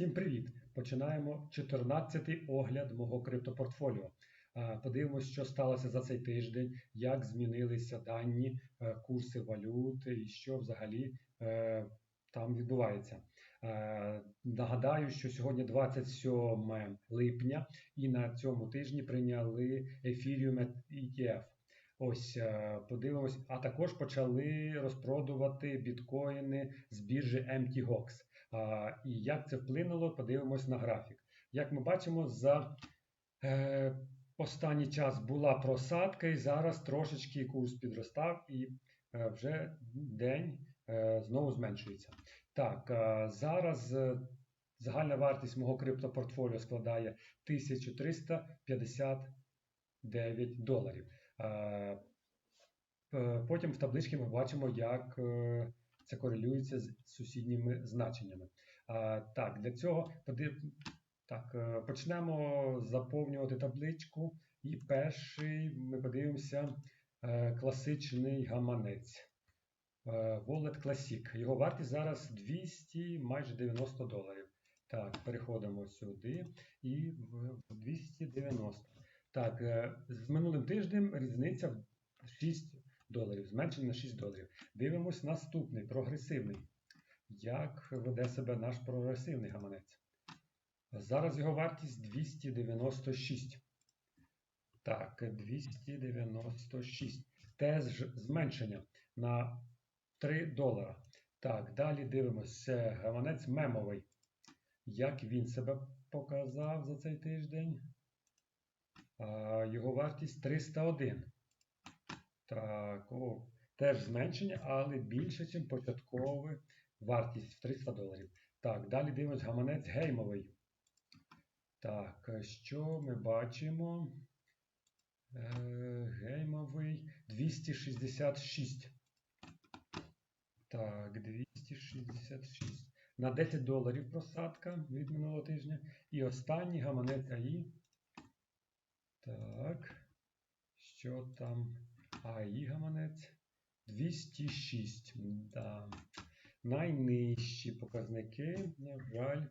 Всім привіт! Починаємо 14-й огляд мого криптопортфоліо. Е, Подивимось, що сталося за цей тиждень, як змінилися дані е, курси валют і що взагалі е, там відбувається. Нагадаю, що сьогодні 27 липня, і на цьому тижні прийняли Ethereum ETF. Ось подивимось, а також почали розпродувати біткоїни з біржі MTGOX. І як це вплинуло, подивимось на графік. Як ми бачимо, за е, останній час була просадка, і зараз трошечки курс підростав, і е, вже день е, знову зменшується. Так, зараз загальна вартість мого криптопортфоліо складає 1359 доларів. Потім в табличці ми бачимо, як це корелюється з сусідніми значеннями. А, Так, для цього так, е, почнемо заповнювати табличку. І перший ми подивимося е, класичний гаманець. Е, Wallet Classic. Його вартість зараз 200 майже 90 доларів. Так, переходимо сюди і в 290. Так, з минулим тижнем різниця в 6 доларів, зменшення на 6 доларів. Дивимось наступний прогресивний. Як веде себе наш прогресивний гаманець? Зараз його вартість 296. Так, 296. Теж зменшення на 3 долара. Так, далі дивимося. Гаманець мемовий. Як він себе показав за цей тиждень? Його вартість 301. Так, о, теж зменшення, але більше, ніж початковий вартість в 300 доларів. Так, далі дивимось гаманець геймовий. Так, що ми бачимо? Е, геймовий 266. Так, 266. На 10 доларів просадка від минулого тижня. І останній гаманець АІ. Так. Що там? АІ гаманець 206. Да. Найнижчі показники, на жаль.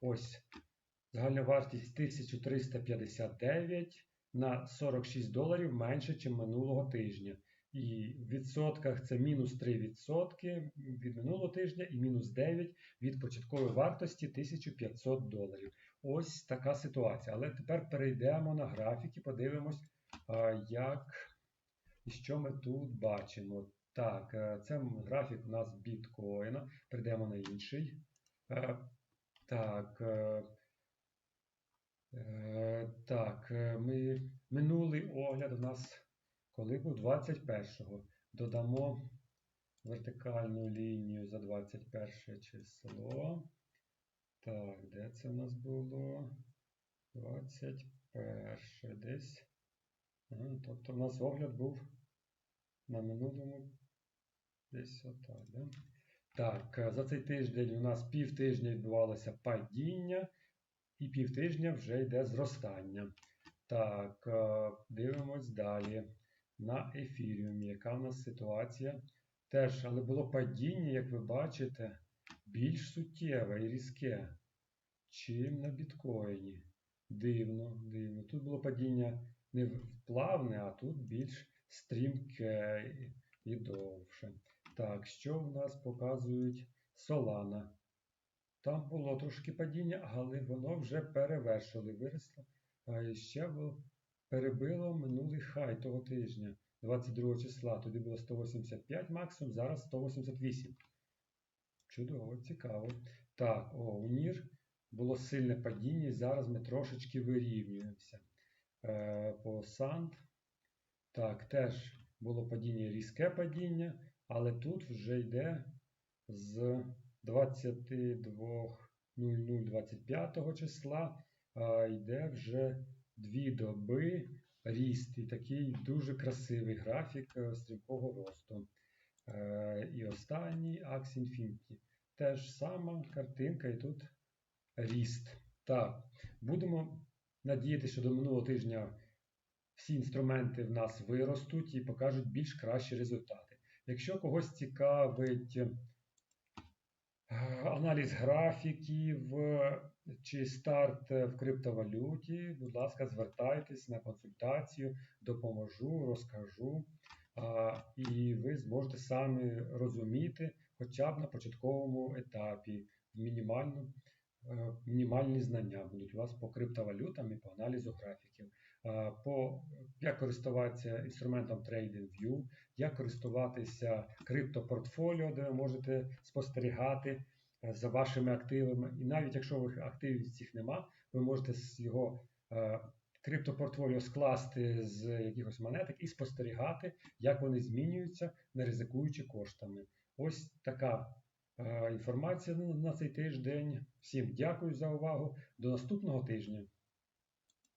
Ось. Загальна вартість 1359 на 46 доларів менше, ніж минулого тижня. І в відсотках це мінус 3% від минулого тижня і мінус 9% від початкової вартості 1500 доларів. Ось така ситуація. Але тепер перейдемо на графік і подивимось, як і що ми тут бачимо. Так, е, це графік у нас біткоїна. Перейдемо на інший. Е, так. Е, так, ми минулий огляд у нас коли був 21-го. Додамо вертикальну лінію за 21 число. Так, де це в нас було? 21 десь. Тобто у нас огляд був на минулому десь отак. Да? Так, за цей тиждень у нас пів тижня відбувалося падіння, і пів тижня вже йде зростання. Так, дивимось далі на ефіріумі. Яка в нас ситуація? Теж, але було падіння, як ви бачите, більш суттєве і різке, чим на біткоїні. Дивно, дивно. Тут було падіння не плавне, а тут більш стрімке і довше. Так, що в нас показують Solana? Там було трошки падіння, але воно вже перевершило, виросло. А ще перебило минулий хай того тижня, 22 числа. Тоді було 185 максимум, зараз 188. Чудово, цікаво. Так, о, у НІР було сильне падіння, і зараз ми трошечки вирівнюємося. Е, По Санд. Так, теж було падіння, різке падіння, але тут вже йде з 22.0025 числа, йде вже дві доби ріст і такий дуже красивий графік е, стрімкого росту. Е, і останній Ax Infinity. Теж сама картинка, і тут ріст. Так, будемо надіятися, що до минулого тижня всі інструменти в нас виростуть і покажуть більш кращі результати. Якщо когось цікавить Е, Аналіз графіків е, чи старт е, в криптовалюті, будь ласка, звертайтесь на консультацію, допоможу, розкажу. І ви зможете самі розуміти, хоча б на початковому етапі мінімальну, е, мінімальні знання будуть у вас по криптовалютам і по аналізу графіків. По як користуватися інструментом TradingView, як користуватися криптопортфоліо, де ви можете спостерігати е, за вашими активами. І навіть якщо ви активів цих нема, ви можете з його е, криптопортфоліо скласти з якихось монеток і спостерігати, як вони змінюються, не ризикуючи коштами. Ось така е, інформація на на цей тиждень. Всім дякую за увагу. До наступного тижня.